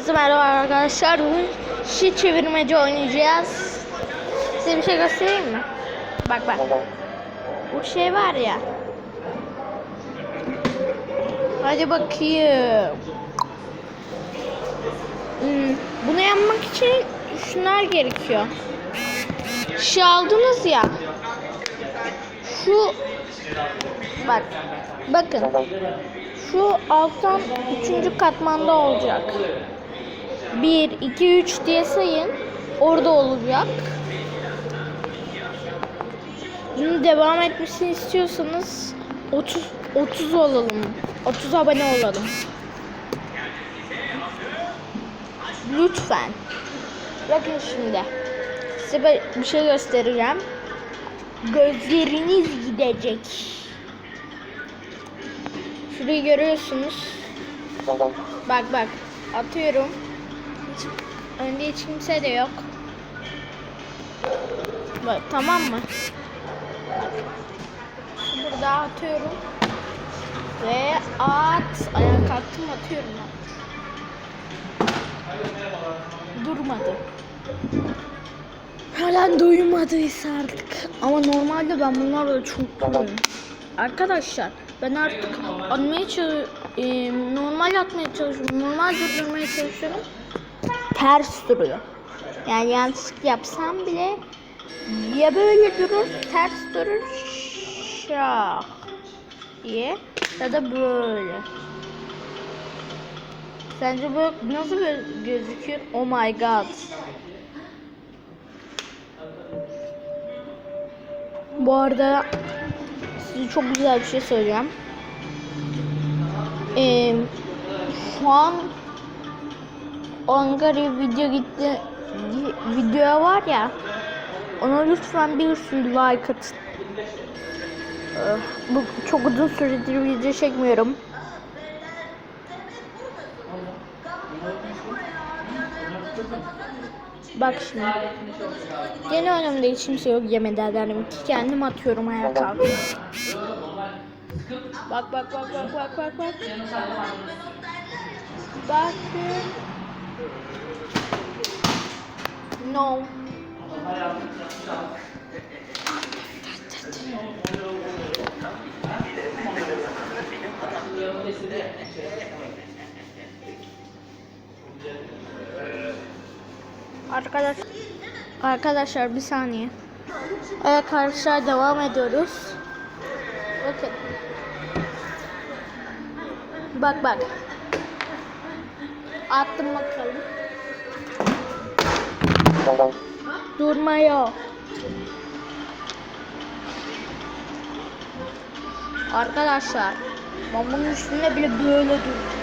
Herkese merhaba arkadaşlar. Bugün şi çevirmeci oynayacağız. Size bir şey göstereyim mi? Bak bak. Bu şey var ya. Hadi bakayım. Hmm, bunu yapmak için şunlar gerekiyor. Şu aldınız ya. Şu bak. Bakın. Şu alttan üçüncü katmanda olacak. 1, 2, 3 diye sayın. Orada olacak. Bunun devam etmesini istiyorsanız 30 30 olalım. 30 abone olalım. Lütfen. Bakın şimdi. Size bir şey göstereceğim. Gözleriniz gidecek. Şurayı görüyorsunuz. Bak bak. Atıyorum. Önde hiç kimse de yok. Bak tamam mı? Burada atıyorum. Ve at. Ayağa kalktım atıyorum. Durmadı. Halen duymadıysa artık. Ama normalde ben bunlarla çok duyuyorum. Arkadaşlar ben artık atmaya çalış e, normal atmaya çalışıyorum. Normal durdurmaya çalışıyorum. Ters duruyor. Yani yanlışlık yapsam bile ya böyle durur, ters durur şak diye ya da böyle. Sence bu nasıl gö- gözüküyor? Oh my god. Bu arada size çok güzel bir şey söyleyeceğim. Ee, şu an Angari video gitti video var ya ona lütfen bir sürü like atın. Ee, Bu çok uzun süredir video çekmiyorum. Bak şimdi. Gene önümde hiç kimse yok yemeden derim ki kendim atıyorum ayağa kalkıyorum. Bak bak bak bak bak bak bak. Bakın. No. Arkadaş Arkadaşlar bir saniye. Evet arkadaşlar devam ediyoruz. Bakın. Bak bak. Attım bakalım. Durmuyor. Arkadaşlar ben bunun üstünde bile böyle duruyorum.